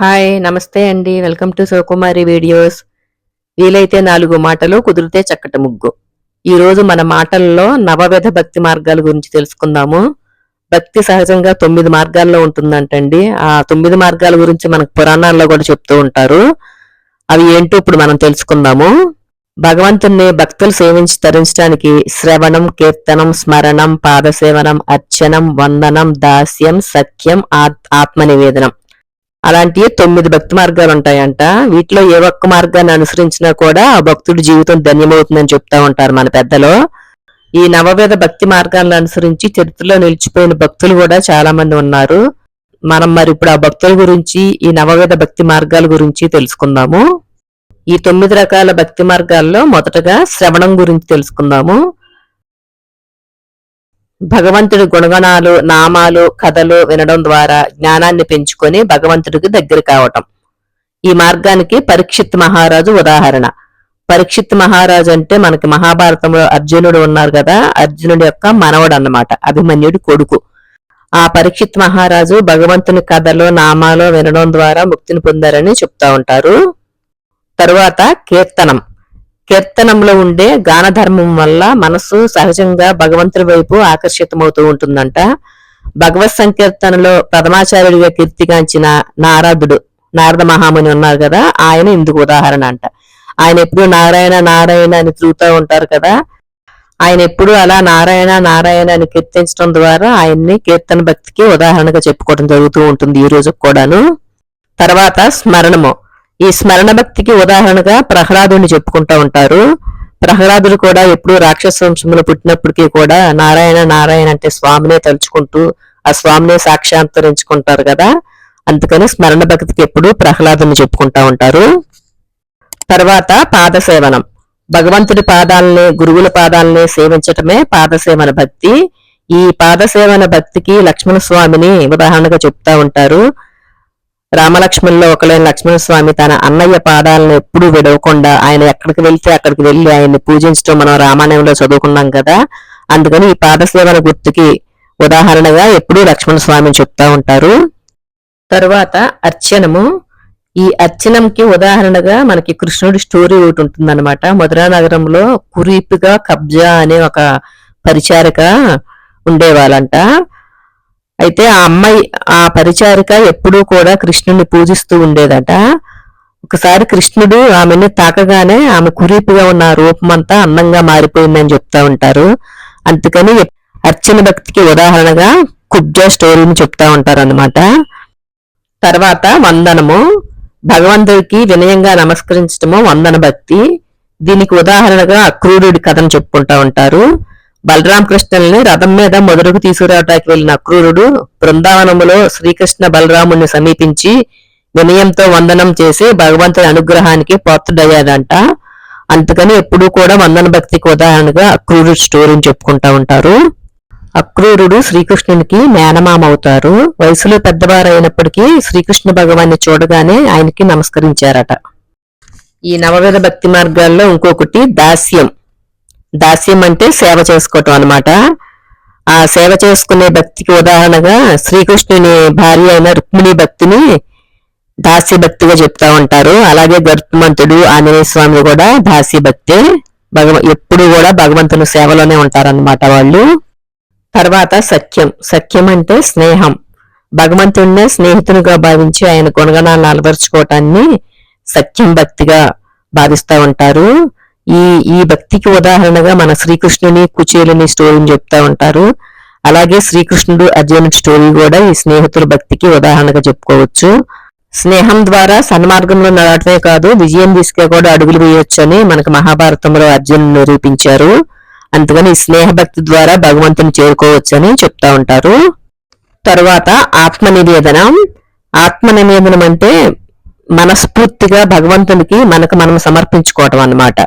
Hi నమస్తే అండి. Welcome to Shivakumari videos. వీలైతే నాలుగు మాటలు కుదిరితే చక్కటి ముగ్గు. ఈరోజు మన మాటల్లో నవవిధ భక్తి మార్గాల గురించి తెలుసుకుందాము. భక్తి సహజంగా తొమ్మిది మార్గాల్లో ఉంటుందంటండి. ఆ తొమ్మిది మార్గాల గురించి మనకు పురాణాల్లో కూడా చెప్తూ ఉంటారు. అవి ఏంటో ఇప్పుడు మనం తెలుసుకుందాము. భగవంతుణ్ణి భక్తులు సేవించి తరించడానికి శ్రవణం కీర్తనం స్మరణం పాదసేవనం అర్చనం వందనం దాస్యం సఖ్యం ఆత్- ఆత్మ నివేదనం అలాంటివి తొమ్మిది భక్తి మార్గాలు ఉంటాయంట. వీటిలో ఏ ఒక్క మార్గాన్ని అనుసరించినా కూడా ఆ భక్తుడి జీవితం ధన్యమవుతుందని చెప్తా ఉంటారు మన పెద్దలు. ఈ నవవేద భక్తి మార్గాలను అనుసరించి చరిత్రలో నిలిచిపోయిన భక్తులు కూడా చాలా మంది ఉన్నారు. మనం మరి ఇప్పుడు ఆ భక్తుల గురించి ఈ నవవేద భక్తి మార్గాల గురించి తెలుసుకుందాము. ఈ తొమ్మిది రకాల భక్తి మార్గాల్లో మొదటగా శ్రవణం గురించి తెలుసుకుందాము. భగవంతుడి గుణగణాలు నామాలు కథలు వినడం ద్వారా జ్ఞానాన్ని పెంచుకొని భగవంతుడికి దగ్గర కావటం. ఈ మార్గానికి పరీక్షిత్ మహారాజు ఉదాహరణ. పరీక్షిత్ మహారాజు అంటే మనకి మహాభారతంలో అర్జునుడు ఉన్నారు కదా అర్జునుడి యొక్క మనవడు అన్నమాట అభిమన్యుడి కొడుకు. ఆ పరీక్షిత్ మహారాజు భగవంతుని కథలు నామాలు వినడం ద్వారా ముక్తిని పొందారని చెప్తా ఉంటారు. తరువాత కీర్తనం. కీర్తనంలో ఉండే గానధర్మం వల్ల మనసు సహజంగా భగవంతుడి వైపు ఆకర్షితమవుతూ ఉంటుందంట. భగవత్ సంకీర్తనలో ప్రథమాచార్యుడిగా కీర్తిగాంచిన నారదుడు నారద మహాముని ఉన్నారు కదా ఆయన ఇందుకు ఉదాహరణ అంట. ఆయన ఎప్పుడు నారాయణ నారాయణ అని తిరుగుతూ ఉంటారు కదా. ఆయన ఎప్పుడు అలా నారాయణ నారాయణ అని కీర్తించడం ద్వారా ఆయన్ని కీర్తన భక్తికి ఉదాహరణగా చెప్పుకోవడం జరుగుతూ ఉంటుంది ఈ రోజు కూడాను. తర్వాత స్మరణము. ఈ స్మరణ భక్తికి ఉదాహరణగా ప్రహ్లాదుని చెప్పుకుంటూ ఉంటారు. ప్రహ్లాదుడు కూడా ఎప్పుడు రాక్షస వంశంలో పుట్టినప్పటికీ కూడా నారాయణ నారాయణ అంటే స్వామినే తలుచుకుంటూ ఆ స్వామినే సాక్షాంతరించుకుంటారు కదా. అందుకని స్మరణ భక్తికి ఎప్పుడు ప్రహ్లాదుని చెప్పుకుంటా ఉంటారు. తర్వాత పాదసేవనం. భగవంతుడి పాదాలని గురువుల పాదాలని సేవించటమే పాదసేవన భక్తి. ఈ పాదసేవన భక్తికి లక్ష్మణ స్వామిని ఉదాహరణగా చెప్తా ఉంటారు. రామలక్ష్మణుల్లో ఒకలైన లక్ష్మణ స్వామి తన అన్నయ్య పాదాలను ఎప్పుడూ విడవకుండా ఆయన ఎక్కడికి వెళ్తే అక్కడికి వెళ్ళి ఆయన్ని పూజించడం మనం రామాయణంలో చదువుకున్నాం కదా. అందుకని ఈ పాదసేవన గుర్తుకి ఉదాహరణగా ఎప్పుడూ లక్ష్మణ స్వామిని చెప్తా ఉంటారు. తరువాత అర్చనము. ఈ అర్చనంకి ఉదాహరణగా మనకి కృష్ణుడి స్టోరీ ఒకటి ఉంటుందన్నమాట. మధురా నగరంలో కురీపుగా కబ్జా అనే ఒక పరిచారిక ఉండేవాళ్ళంట. అయితే ఆ అమ్మాయి ఆ పరిచారిక ఎప్పుడూ కూడా కృష్ణుని పూజిస్తూ ఉండేదట. ఒకసారి కృష్ణుడు ఆమెని తాకగానే ఆమె కురీపుగా ఉన్న ఆ రూపమంతా అందంగా మారిపోయిందని చెప్తా ఉంటారు. అందుకని అర్చన భక్తికి ఉదాహరణగా కుబ్జా స్టోరీని చెప్తా ఉంటారు అనమాట తర్వాత వందనము. భగవంతుడికి వినయంగా నమస్కరించడము వందన భక్తి. దీనికి ఉదాహరణగా అక్రూరుడి కథను చెప్పుకుంటా ఉంటారు. బలరామకృష్ణుల్ని రథం మీద మొదలుకు తీసుకురావటానికి వెళ్ళిన అక్రూరుడు బృందావనములో శ్రీకృష్ణ బలరాముని సమీపించి వినయంతో వందనం చేసి భగవంతుని అనుగ్రహానికి పాత్రుడయ్యాడంట. అందుకని ఎప్పుడూ కూడా వందన భక్తికి ఉదాహరణగా అక్రూరు స్టోరీని చెప్పుకుంటా ఉంటారు. అక్రూరుడు శ్రీకృష్ణునికి మేనమామ అవుతారు. వయసులో పెద్దవారు అయినప్పటికీ శ్రీకృష్ణ భగవాన్ని చూడగానే ఆయనకి నమస్కరించారట. ఈ నవవిధ భక్తి మార్గాల్లో ఇంకొకటి దాస్యం. దాస్యం అంటే సేవ చేసుకోవటం అనమాట ఆ సేవ చేసుకునే భక్తికి ఉదాహరణగా శ్రీకృష్ణుని భార్య అయిన రుక్మిణి భక్తిని దాస్య భక్తిగా చెప్తా ఉంటారు. అలాగే గరుత్మంతుడు ఆంజనేయ స్వామి కూడా దాస్య భక్తే. భగవ ఎప్పుడు కూడా భగవంతుని సేవలోనే ఉంటారన్నమాట వాళ్ళు. తర్వాత సఖ్యం. సఖ్యం అంటే స్నేహం. భగవంతుడినే స్నేహితునిగా భావించి ఆయన గుణగణాలను అలవరుచుకోవటాన్ని సఖ్యం భక్తిగా భావిస్తూ ఉంటారు. ఈ ఈ భక్తికి ఉదాహరణగా మన శ్రీకృష్ణుని కుచేలుని స్టోరీని చెప్తా ఉంటారు. అలాగే శ్రీకృష్ణుడు అర్జునుడి స్టోరీ కూడా ఈ స్నేహితుల భక్తికి ఉదాహరణగా చెప్పుకోవచ్చు. స్నేహం ద్వారా సన్మార్గంలో నడవటమే కాదు విజయం దిశగా కూడా అడుగులు వేయొచ్చని మనకు మహాభారతంలో అర్జున్ నిరూపించారు. అందుకని ఈ స్నేహ భక్తి ద్వారా భగవంతుని చేరుకోవచ్చని చెప్తా ఉంటారు. తరువాత ఆత్మ నివేదనం ఆత్మ నివేదనం అంటే మనస్ఫూర్తిగా భగవంతునికి మనకు మనం సమర్పించుకోవటం అన్నమాట.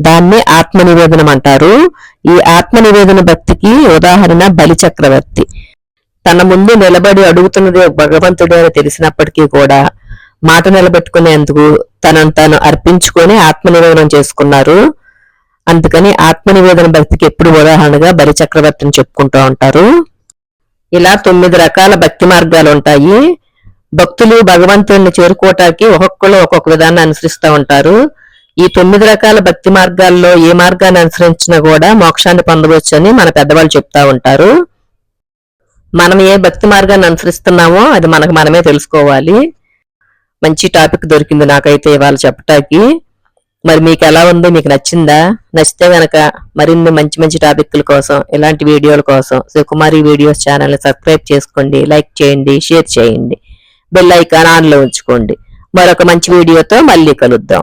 దాన్ని ఆత్మ నివేదనం అంటారు. ఈ ఆత్మ నివేదన భక్తికి ఉదాహరణ బలి చక్రవర్తి. తన ముందు నిలబడి అడుగుతున్నది భగవంతుడే అని తెలిసినప్పటికీ కూడా మాట నిలబెట్టుకునేందుకు తనను తాను అర్పించుకొని ఆత్మ నివేదనం చేసుకున్నారు. అందుకని ఆత్మ నివేదన భక్తికి ఎప్పుడు ఉదాహరణగా బలి చక్రవర్తిని చెప్పుకుంటూ ఉంటారు. ఇలా తొమ్మిది రకాల భక్తి మార్గాలు ఉంటాయి. భక్తులు భగవంతుడిని చేరుకోవటానికి ఒక్కొక్కరు ఒక్కొక్క విధాన్ని అనుసరిస్తూ ఉంటారు. ఈ తొమ్మిది రకాల భక్తి మార్గాల్లో ఏ మార్గాన్ని అనుసరించినా కూడా మోక్షాన్ని పొందవచ్చు అని మన పెద్దవాళ్ళు చెప్తా ఉంటారు. మనం ఏ భక్తి మార్గాన్ని అనుసరిస్తున్నామో అది మనకు మనమే తెలుసుకోవాలి. మంచి టాపిక్ దొరికింది నాకైతే ఇవాళ చెప్పటానికి. మరి మీకు ఎలా ఉందో? మీకు నచ్చిందా? నచ్చితే గనక మరిన్ని మంచి మంచి టాపిక్ల కోసం ఇలాంటి వీడియోల కోసం శివకుమారి వీడియోస్ ఛానల్ సబ్స్క్రైబ్ చేసుకోండి లైక్ చేయండి షేర్ చేయండి. బెల్ ఐకాన్ ఆన్లో ఉంచుకోండి. మరొక మంచి వీడియోతో మళ్ళీ కలుద్దాం.